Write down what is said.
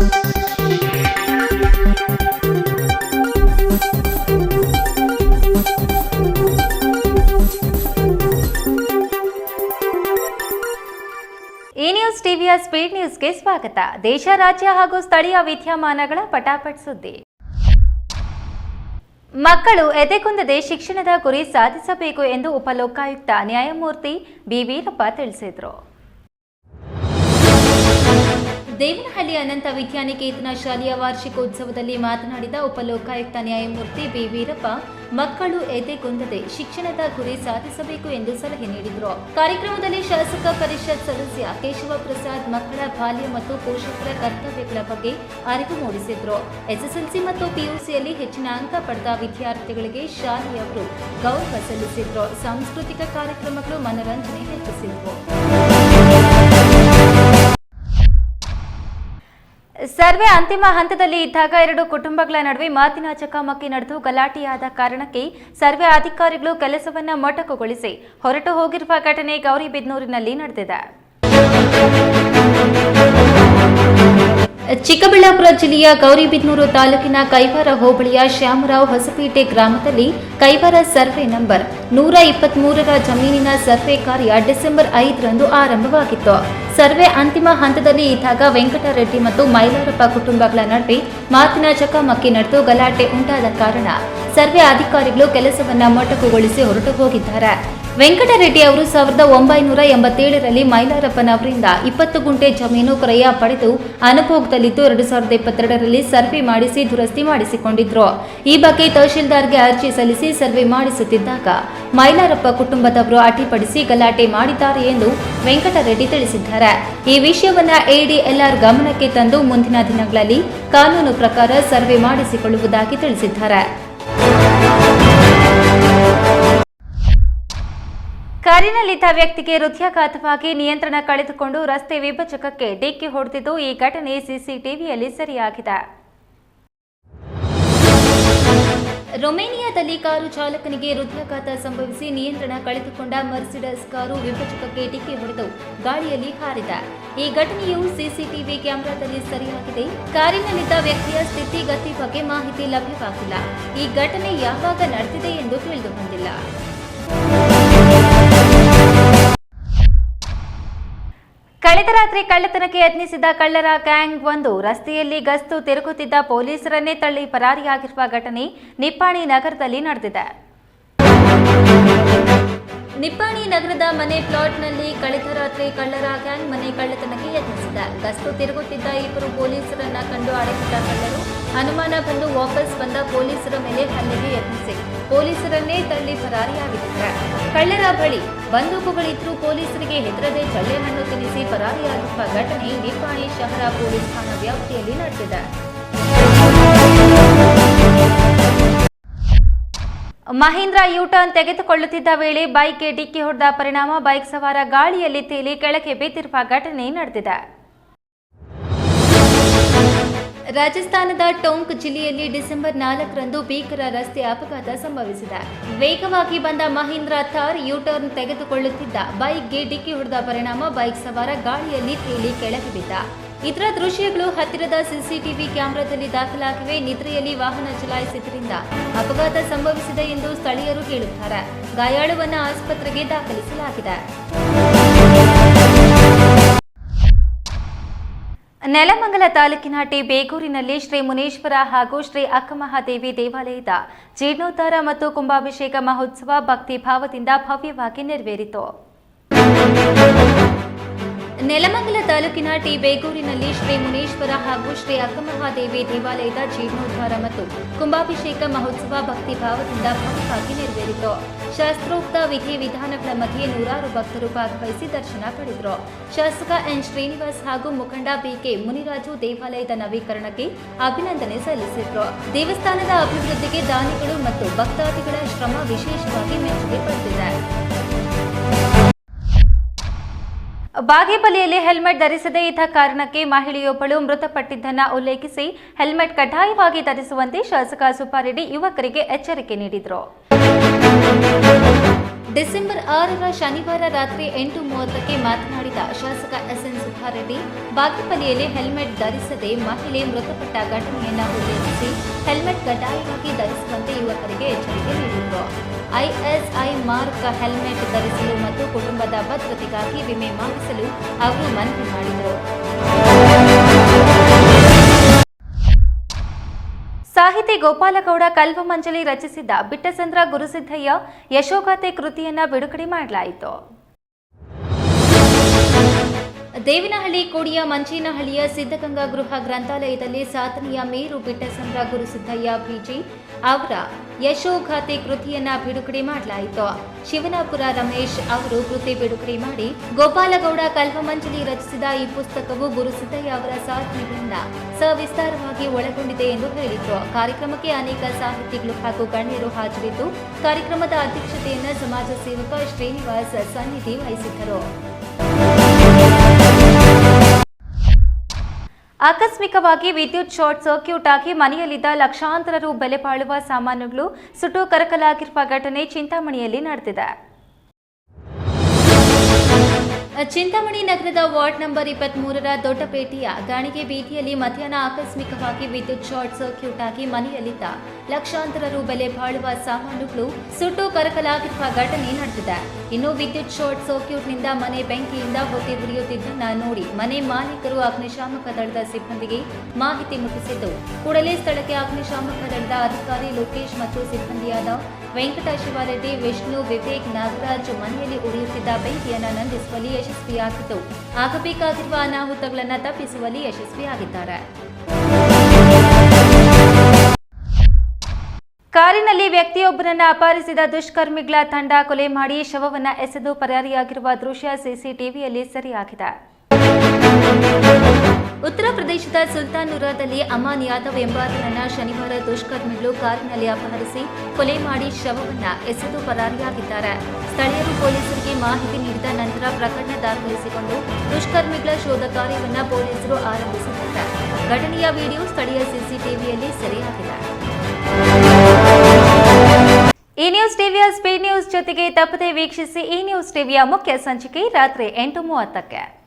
ಈ ನ್ಯೂಸ್ ಟಿವಿಯ ಸ್ಪೀಡ್ ನ್ಯೂಸ್ಗೆ ಸ್ವಾಗತ. ದೇಶ, ರಾಜ್ಯ ಹಾಗೂ ಸ್ಥಳೀಯ ವಿದ್ಯಮಾನಗಳ ಪಟಾಪಟ್ ಸುದ್ದಿ. ಮಕ್ಕಳು ಎದೆಗುಂದದೆ ಶಿಕ್ಷಣದ ಗುರಿ ಸಾಧಿಸಬೇಕು ಎಂದು ಉಪಲೋಕಾಯುಕ್ತ ನ್ಯಾಯಮೂರ್ತಿ ಬಿ. ವೀರಪ್ಪ ತಿಳಿಸಿದರು. ದೇವನಹಳ್ಳಿ ಅನಂತ ವಿದ್ಯಾನಿಕೇತನ ಶಾಲೆಯ ವಾರ್ಷಿಕೋತ್ಸವದಲ್ಲಿ ಮಾತನಾಡಿದ ಉಪಲೋಕಾಯುಕ್ತ ನ್ಯಾಯಮೂರ್ತಿ ಬಿ. ವೀರಪ್ಪ, ಮಕ್ಕಳು ಎದೆಗುಂದದೆ ಶಿಕ್ಷಣದ ಗುರಿ ಸಾಧಿಸಬೇಕು ಎಂದು ಸಲಹೆ ನೀಡಿದರು. ಕಾರ್ಯಕ್ರಮದಲ್ಲಿ ಶಾಸಕ ಪರಿಷತ್ ಸದಸ್ಯ ಕೇಶವ ಪ್ರಸಾದ್ ಮಕ್ಕಳ ಬಾಲ್ಯ ಮತ್ತು ಪೋಷಕರ ಕರ್ತವ್ಯಗಳ ಬಗ್ಗೆ ಅರಿವು ಮೂಡಿಸಿದ್ರು. ಎಸ್ಎಸ್ಎಲ್ಸಿ ಮತ್ತು ಪಿಯುಸಿಯಲ್ಲಿ ಹೆಚ್ಚಿನ ಅಂಕ ಪಡೆದ ವಿದ್ಯಾರ್ಥಿಗಳಿಗೆ ಶಾಲೆಯವರು ಗೌರವ ಸಲ್ಲಿಸಿದ್ರು. ಸಾಂಸ್ಕೃತಿಕ ಕಾರ್ಯಕ್ರಮಗಳು ಮನರಂಜನೆ ಹೆಚ್ಚಿಸಿದ್ವು. ಸರ್ವೆ ಅಂತಿಮ ಹಂತದಲ್ಲಿ ಇದ್ದಾಗ ಎರಡು ಕುಟುಂಬಗಳ ನಡುವೆ ಮಾತಿನ ಚಕಮಕಿ ನಡೆದು ಗಲಾಟೆಯಾದ ಕಾರಣಕ್ಕೆ ಸರ್ವೆ ಅಧಿಕಾರಿಗಳು ಕೆಲಸವನ್ನ ಮೊಟಕುಗೊಳಿಸಿ ಹೊರಟು ಹೋಗಿರುವ ಘಟನೆ ಗೌರಿಬಿದನೂರಿನಲ್ಲಿ ನಡೆದಿದೆ. ಚಿಕ್ಕಬಳ್ಳಾಪುರ ಜಿಲ್ಲೆಯ ಗೌರಿಬಿದನೂರು ತಾಲೂಕಿನ ಕೈವಾರ ಹೋಬಳಿಯ ಶ್ಯಾಮರಾವ್ ಹೊಸಪೇಟೆ ಗ್ರಾಮದಲ್ಲಿ ಕೈವಾರ ಸರ್ವೆ ನಂಬರ್ ನೂರ ಇಪ್ಪತ್ಮೂರರ ಜಮೀನಿನ ಸರ್ವೆ ಕಾರ್ಯ ಡಿಸೆಂಬರ್ ಐದರಂದು ಆರಂಭವಾಗಿತ್ತು. ಸರ್ವೆ ಅಂತಿಮ ಹಂತದಲ್ಲಿ ಇದ್ದಾಗ ವೆಂಕಟರೆಡ್ಡಿ ಮತ್ತು ಮೈಲಾರಪ್ಪ ಕುಟುಂಬಗಳ ನಡುವೆ ಮಾತಿನ ಚಕಮಕಿ ನಡೆದು ಗಲಾಟೆ ಉಂಟಾದ ಕಾರಣ ಸರ್ವೆ ಅಧಿಕಾರಿಗಳು ಕೆಲಸವನ್ನು ಮೊಟಕುಗೊಳಿಸಿ ಹೊರಟು ಹೋಗಿದ್ದಾರೆ. ವೆಂಕಟರೆಡ್ಡಿ ಅವರು ಸಾವಿರದ ಒಂಬೈನೂರ ಎಂಬತ್ತೇಳರಲ್ಲಿ ಮೈಲಾರಪ್ಪನವರಿಂದ ಇಪ್ಪತ್ತು ಗುಂಟೆ ಜಮೀನು ಕ್ರಯ ಪಡೆದು ಅನುಭೋಗದಲ್ಲಿದ್ದು ಎರಡು ಸಾವಿರದ ಇಪ್ಪತ್ತೆರಡರಲ್ಲಿ ಸರ್ವೆ ಮಾಡಿಸಿ ದುರಸ್ತಿ ಮಾಡಿಸಿಕೊಂಡಿದ್ರು. ಈ ಬಗ್ಗೆ ತಹಶೀಲ್ದಾರ್ಗೆ ಅರ್ಜಿ ಸಲ್ಲಿಸಿ ಸರ್ವೆ ಮಾಡಿಸುತ್ತಿದ್ದಾಗ ಮೈಲಾರಪ್ಪ ಕುಟುಂಬದವರು ಅಡ್ಡಿಪಡಿಸಿ ಗಲಾಟೆ ಮಾಡಿದ್ದಾರೆ ಎಂದು ವೆಂಕಟರೆಡ್ಡಿ ತಿಳಿಸಿದ್ದಾರೆ. ಈ ವಿಷಯವನ್ನ ಎಡಿಎಲ್ಆರ್ ಗಮನಕ್ಕೆ ತಂದು ಮುಂದಿನ ದಿನಗಳಲ್ಲಿ ಕಾನೂನು ಪ್ರಕಾರ ಸರ್ವೆ ಮಾಡಿಸಿಕೊಳ್ಳುವುದಾಗಿ ತಿಳಿಸಿದ್ದಾರೆ. ಕಾರಿನಲ್ಲಿದ್ದ ವ್ಯಕ್ತಿಗೆ ಹೃದಯಾಘಾತವಾಗಿ ನಿಯಂತ್ರಣ ಕಳೆದುಕೊಂಡು ರಸ್ತೆ ವಿಭಜಕಕ್ಕೆ ಡಿಕ್ಕಿ ಹೊಡೆದಿದ್ದು ಈ ಘಟನೆ ಸಿಸಿಟಿವಿಯಲ್ಲಿ ಸೆರೆಯಾಗಿದೆ. ರೊಮೇನಿಯಾದಲ್ಲಿ ಕಾರು ಚಾಲಕನಿಗೆ ಹೃದಯಾಘಾತ ಸಂಭವಿಸಿ ನಿಯಂತ್ರಣ ಕಳೆದುಕೊಂಡ ಮರ್ಸಿಡಸ್ ಕಾರು ವಿಭಜಕಕ್ಕೆ ಡಿಕ್ಕಿ ಹೊಡೆದು ಗಾಳಿಯಲ್ಲಿ ಹಾರಿದ. ಈ ಘಟನೆಯು ಸಿಸಿಟಿವಿ ಕ್ಯಾಮೆರಾದಲ್ಲಿ ಸರಿಯಾಗಿದೆ. ಕಾರಿನಲ್ಲಿದ್ದ ವ್ಯಕ್ತಿಯ ಸ್ಥಿತಿಗತಿ ಬಗ್ಗೆ ಮಾಹಿತಿ ಲಭ್ಯವಾಗಿಲ್ಲ. ಈ ಘಟನೆ ಯಾವಾಗ ನಡೆದಿದೆ ಎಂದು ತಿಳಿದು ಬಂದಿಲ್ಲ ಕಳೆದ ರಾತ್ರಿ ಕಳ್ಳತನಕ್ಕೆ ಯತ್ನಿಸಿದ ಕಳ್ಳರ ಗ್ಯಾಂಗ್ ಒಂದು ರಸ್ತೆಯಲ್ಲಿ ಗಸ್ತು ತಿರುಗುತ್ತಿದ್ದ ಪೊಲೀಸರನ್ನೇ ತಳ್ಳಿ ಪರಾರಿಯಾಗಿರುವ ಘಟನೆ ನಿಪ್ಪಾಣಿ ನಗರದಲ್ಲಿ ನಡೆದಿದೆ. ನಿಪ್ಪಾಣಿ ನಗರದ ಮನೆ ಪ್ಲಾಟ್ನಲ್ಲಿ ಕಳೆದ ರಾತ್ರಿ ಕಳ್ಳರ ಗ್ಯಾಂಗ್ ಮನೆ ಕಳ್ಳತನಕ್ಕೆ ಯತ್ನಿಸಿದ. ಗಸ್ತು ತಿರುಗುತ್ತಿದ್ದ ಇಬ್ಬರು ಪೊಲೀಸರನ್ನ ಕಂಡು ಅಡಗಿದ್ದ ಕಳ್ಳರು ಅನುಮಾನ ಬಂದು ವಾಪಸ್ ಬಂದ ಪೊಲೀಸರ ಮೇಲೆ ಹಲ್ಲೆಗೆ ಯತ್ನಿಸಿ ಪೊಲೀಸರನ್ನೇ ತಳ್ಳಿ ಪರಾರಿಯಾಗಿದ್ದಾರೆ. ಕಳ್ಳರ ಬಳಿ ಬಂದೂಕುಗಳಿದ್ರೂ ಪೊಲೀಸರಿಗೆ ಹೆದರದೆ ಚಳ್ಳೆಹಣ್ಣು ತಿನ್ನಿಸಿ ಪರಾರಿಯಾಗಿರುವ ಘಟನೆ ನಿಪ್ಪಾಣಿ ಶಹರ ಪೊಲೀಸ್ ಠಾಣಾ ವ್ಯಾಪ್ತಿಯಲ್ಲಿ ನಡೆದಿದೆ. ಮಹೀಂದ್ರ ಯೂಟರ್ನ್ ತೆಗೆದುಕೊಳ್ಳುತ್ತಿದ್ದ ವೇಳೆ ಬೈಕ್ಗೆ ಡಿಕ್ಕಿ ಹೊಡೆದ ಪರಿಣಾಮ, ಬೈಕ್ ಸವಾರ ಗಾಳಿಯಲ್ಲಿ ತೇಲಿ ಕೆಳಗೆ ಬಿದ್ದಿರುವ ಘಟನೆ ನಡೆದಿದೆ. ರಾಜಸ್ಥಾನದ ಟೋಂಕ್ ಜಿಲ್ಲೆಯಲ್ಲಿ ಡಿಸೆಂಬರ್ ನಾಲ್ಕರಂದು ಭೀಕರ ರಸ್ತೆ ಅಪಘಾತ ಸಂಭವಿಸಿದೆ. ವೇಗವಾಗಿ ಬಂದ ಮಹೀಂದ್ರ ಥಾರ್ ಯೂಟರ್ನ್ ತೆಗೆದುಕೊಳ್ಳುತ್ತಿದ್ದ ಬೈಕ್ಗೆ ಡಿಕ್ಕಿ ಹೊಡೆದ ಪರಿಣಾಮ, ಬೈಕ್ ಸವಾರ ಗಾಳಿಯಲ್ಲಿ ತೇಲಿ ಕೆಳಗೆ ಬಿದ್ದ ಇದರ ದೃಶ್ಯಗಳು ಹತ್ತಿರದ ಸಿಸಿಟಿವಿ ಕ್ಯಾಮೆರಾದಲ್ಲಿ ದಾಖಲಾಗಿವೆ. ನಿದ್ರೆಯಲ್ಲಿ ವಾಹನ ಚಲಾಯಿಸಿದ್ದರಿಂದ ಅಪಘಾತ ಸಂಭವಿಸಿದೆ ಎಂದು ಸ್ಥಳೀಯರು ಹೇಳುತ್ತಾರೆ. ಗಾಯಾಳುವನ್ನ ಆಸ್ಪತ್ರೆಗೆ ದಾಖಲಿಸಲಾಗಿದೆ. ನೆಲಮಂಗಲ ತಾಲೂಕಿನ ಟಿ ಬೇಗೂರಿನಲ್ಲಿ ಶ್ರೀ ಮುನೀಶ್ವರ ಹಾಗೂ ಶ್ರೀ ಅಕ್ಕಮಹಾದೇವಿ ದೇವಾಲಯದ ಜೀರ್ಣೋದ್ಧಾರ ಮತ್ತು ಕುಂಭಾಭಿಷೇಕ ಮಹೋತ್ಸವ ಭಕ್ತಿ ಭಾವದಿಂದ ಭವ್ಯವಾಗಿ ನೆರವೇರಿತು. ನೆಲಮಂಗಲ ತಾಲೂಕಿನ ಟಿ ಬೇಗೂರಿನಲ್ಲಿ ಶ್ರೀ ಮುನೇಶ್ವರ ಹಾಗೂ ಶ್ರೀ ಅಕ್ಕಮಹಾದೇವಿ ದೇವಾಲಯದ ಜೀರ್ಣೋದ್ಧಾರ ಮತ್ತು ಕುಂಭಾಭಿಷೇಕ ಮಹೋತ್ಸವ ಭಕ್ತಿ ಭಾವದಿಂದ ಭವ್ಯವಾಗಿ ನೆರವೇರಿತು. ಶಾಸ್ತ್ರೋಕ್ತ ವಿಧಿ ವಿಧಾನಗಳ ಮಧ್ಯೆ ನೂರಾರು ಭಕ್ತರು ಭಾಗವಹಿಸಿ ದರ್ಶನ ಪಡೆದರು. ಶಾಸಕ ಎನ್. ಶ್ರೀನಿವಾಸ್ ಹಾಗೂ ಮುಖಂಡ ಬಿಕೆ ಮುನಿರಾಜು ದೇವಾಲಯದ ನವೀಕರಣಕ್ಕೆ ಅಭಿನಂದನೆ ಸಲ್ಲಿಸಿದರು. ದೇವಸ್ಥಾನದ ಅಭಿವೃದ್ಧಿಗೆ ದಾನಿಗಳು ಮತ್ತು ಭಕ್ತಾದಿಗಳ ಶ್ರಮ ವಿಶೇಷವಾಗಿ ಮೆಚ್ಚುಗೆ ಪಡೆದಿದೆ. ಬಾಗೇಪಲ್ಲಿಯಲ್ಲಿ ಹೆಲ್ಮೆಟ್ ಧರಿಸದೇ ಇದ್ದ ಕಾರಣಕ್ಕೆ ಮಹಿಳೆಯೊಬ್ಬಳು ಮೃತಪಟ್ಟಿದ್ದನ್ನು ಉಲ್ಲೇಖಿಸಿ ಹೆಲ್ಮೆಟ್ ಕಡ್ಡಾಯವಾಗಿ ಧರಿಸುವಂತೆ ಶಾಸಕ ಸುಬ್ಬಾರೆಡ್ಡಿ ಯುವಕರಿಗೆ ಎಚ್ಚರಿಕೆ ನೀಡಿದರು. ಡಿಸೆಂಬರ್ ಆರರ ಶನಿವಾರ ರಾತ್ರಿ ಎಂಟು ಮೂವತ್ತಕ್ಕೆ ಮಾತನಾಡಿದ ಶಾಸಕ ಎಸ್ಎನ್ ಸುಧಾರೆಡ್ಡಿ ಬಾಗೇಪಲ್ಲಿಯಲ್ಲಿ ಹೆಲ್ಮೆಟ್ ಧರಿಸದೆ ಮಹಿಳೆ ಮೃತಪಟ್ಟ ಘಟನೆಯನ್ನು ಉಲ್ಲೇಖಿಸಿ ಹೆಲ್ಮೆಟ್ ಕಡ್ಡಾಯವಾಗಿ ಧರಿಸುವಂತೆ ಯುವಕರಿಗೆ ಎಚ್ಚರಿಕೆ ನೀಡಿದರು. ಐಎಸ್ಐ ಮಾರ್ಕ್ ಹೆಲ್ಮೆಟ್ ಧರಿಸಲು ಮತ್ತು ಕುಟುಂಬದ ಭದ್ರತೆಗಾಗಿ ವಿಮೆ ಮಾಡಿಸಲು ಅವರು ಮನವಿ ಮಾಡಿದರು. ಸಾಹಿತಿ ಗೋಪಾಲಗೌಡ ಕಲ್ವಮಂಜಲಿ ರಚಿಸಿದ್ದ ಬಿಟ್ಟಸಂದ್ರ ಗುರುಸಿದ್ದಯ್ಯ ಯಶೋಗಾಥೆ ಕೃತಿಯನ್ನ ಬಿಡುಗಡೆ ಮಾಡಲಾಯಿತು. ದೇವಿನಹಳ್ಳಿ ಕೋಡಿಯ ಮಂಚೇನಹಳ್ಳಿಯ ಸಿದ್ಧಗಂಗಾ ಗೃಹ ಗ್ರಂಥಾಲಯದಲ್ಲಿ ಸಾಧನೆಯ ಮೇರು ಬಿಟ್ಟಸಂದ್ರ ಗುರುಸಿದ್ದಯ್ಯ ಪಿಜಿ ಅವರ ಯಶೋಗಾಥೆ ಕೃತಿಯನ್ನ ಬಿಡುಗಡೆ ಮಾಡಲಾಯಿತು. ಶಿವನಾಪುರ ರಮೇಶ್ ಅವರು ಕೃತಿ ಬಿಡುಗಡೆ ಮಾಡಿ ಗೋಪಾಲಗೌಡ ಕಲ್ವಮಂಜಲಿ ರಚಿಸಿದ ಈ ಪುಸ್ತಕವು ಗುರುಸಿದ್ದಯ್ಯ ಅವರ ಸಾಧನೆಗಳನ್ನ ಸವಿಸ್ತಾರವಾಗಿ ಒಳಗೊಂಡಿದೆ ಎಂದು ಹೇಳಿದರು. ಕಾರ್ಯಕ್ರಮಕ್ಕೆ ಅನೇಕ ಸಾಹಿತಿಗಳು ಹಾಗೂ ಗಣ್ಯರು ಹಾಜರಿದ್ದು, ಕಾರ್ಯಕ್ರಮದ ಅಧ್ಯಕ್ಷತೆಯನ್ನು ಸಮಾಜ ಸೇವಕ ಶ್ರೀನಿವಾಸ್ ಸನ್ನಿಧಿ ವಹಿಸಿದ್ದರು. ಆಕಸ್ಮಿಕವಾಗಿ ವಿದ್ಯುತ್ ಶಾರ್ಟ್ ಸರ್ಕ್ಯೂಟ್ ಆಗಿ ಮನೆಯಲ್ಲಿದ್ದ ಲಕ್ಷಾಂತರ ರು ಬೆಲೆ ಬಾಳುವ ಸಾಮಾನುಗಳು ಸುಟ್ಟು ಕರಕಲಾಗಿರುವ ಘಟನೆ ಚಿಂತಾಮಣಿಯಲ್ಲಿ ನಡೆದಿದೆ. ಚಿಂತಾಮಣಿ ನಗರದ ವಾರ್ಡ್ ನಂಬರ್ ಇಪ್ಪತ್ಮೂರರ ದೊಡ್ಡಪೇಟೆಯ ಗಾಣಿಗೆ ಬೀದಿಯಲ್ಲಿ ಮಧ್ಯಾಹ್ನ ಆಕಸ್ಮಿಕವಾಗಿ ವಿದ್ಯುತ್ ಶಾರ್ಟ್ ಸರ್ಕ್ಯೂಟ್ ಆಗಿ ಮನೆಯಲ್ಲಿದ್ದ ಲಕ್ಷಾಂತರ ರು ಬೆಲೆ ಬಾಳುವ ಸಾಮಾನುಗಳು ಸುಟ್ಟು ಕರಕಲಾಗಿರುವ ಘಟನೆ ನಡೆದಿದೆ. ಇನ್ನು ವಿದ್ಯುತ್ ಶಾರ್ಟ್ ಸರ್ಕ್ಯೂಟ್ನಿಂದ ಮನೆ ಬೆಂಕಿಯಿಂದ ಹೊತ್ತಿ ಉರಿಯುತ್ತಿದ್ದನ್ನ ನೋಡಿ ಮನೆ ಮಾಲೀಕರು ಅಗ್ನಿಶಾಮಕ ದಳದ ಸಿಬ್ಬಂದಿಗೆ ಮಾಹಿತಿ ಮುಟ್ಟಿಸಿದ್ದು. ಕೂಡಲೇ ಸ್ಥಳಕ್ಕೆ ಅಗ್ನಿಶಾಮಕ ದಳದ ಅಧಿಕಾರಿ ಲೋಕೇಶ್ ಮತ್ತು ಸಿಬ್ಬಂದಿಯಾದ ವೆಂಕಟ ಶಿವಾರೆಡ್ಡಿ ವಿಷ್ಣು, ವಿವೇಕ್, ನಾಗರಾಜ್ ಮನೆಯಲ್ಲಿ ಉರಿಯುತ್ತಿದ್ದ ಬೆಂಕಿಯನ್ನು ನಂದಿಸುವಲ್ಲಿ ಯಶಸ್ವಿಯಾಗಿದ್ದು ಆಗಬೇಕಾಗಿರುವ ಅನಾಹುತಗಳನ್ನು ತಪ್ಪಿಸುವಲ್ಲಿ ಯಶಸ್ವಿಯಾಗಿದ್ದಾರೆ. ಕಾರಿನಲ್ಲಿ ವ್ಯಕ್ತಿಯೊಬ್ಬರನ್ನ ಅಪಹರಿಸಿದ ದುಷ್ಕರ್ಮಿಗಳ ತಂಡ ಕೊಲೆ ಮಾಡಿ ಶವವನ್ನು ಎಸೆದು ಪರಾರಿಯಾಗಿರುವ ದೃಶ್ಯ ಸಿಸಿಟಿವಿಯಲ್ಲಿ ಸೆರೆಯಾಗಿದೆ. ಉತ್ತರ ಪ್ರದೇಶದ ಸುಲ್ತಾನುರಾದಲ್ಲಿ ಅಮಾನ್ ಯಾದವ್ ಎಂಬಾತನನ್ನ ಶನಿವಾರ ದುಷ್ಕರ್ಮಿಗಳು ಕಾರಿನಲ್ಲಿ ಅಪಹರಿಸಿ ಕೊಲೆ ಮಾಡಿ ಶವವನ್ನ ಎಸೆದು ಪರಾರಿಯಾಗಿದ್ದಾರೆ. ಸ್ಥಳೀಯರು ಪೊಲೀಸರಿಗೆ ಮಾಹಿತಿ ನೀಡಿದ ನಂತರ ಪ್ರಕರಣ ದಾಖಲಿಸಿಕೊಂಡು ದುಷ್ಕರ್ಮಿಗಳ ಶೋಧ ಕಾರ್ಯವನ್ನ ಪೊಲೀಸರು ಆರಂಭಿಸಿದ್ದಾರೆ. ಘಟನೆಯ ವಿಡಿಯೋ ಸ್ಥಳೀಯ ಸಿಸಿಟಿವಿಯಲ್ಲಿ ಸೆರೆಯಾಗಿದೆ. ಈ ನ್ಯೂಸ್ ಟಿವಿಯ ಸ್ಪೀಡ್ ನ್ಯೂಸ್ ಜೊತೆಗೆ ತಪ್ಪದೆ ವೀಕ್ಷಿಸಿ ಈ ನ್ಯೂಸ್ ಟಿವಿಯ ಮುಖ್ಯ ಸಂಚಿಕೆ ರಾತ್ರಿ ಎಂಟು ಮೂವತ್ತಕ್ಕೆ.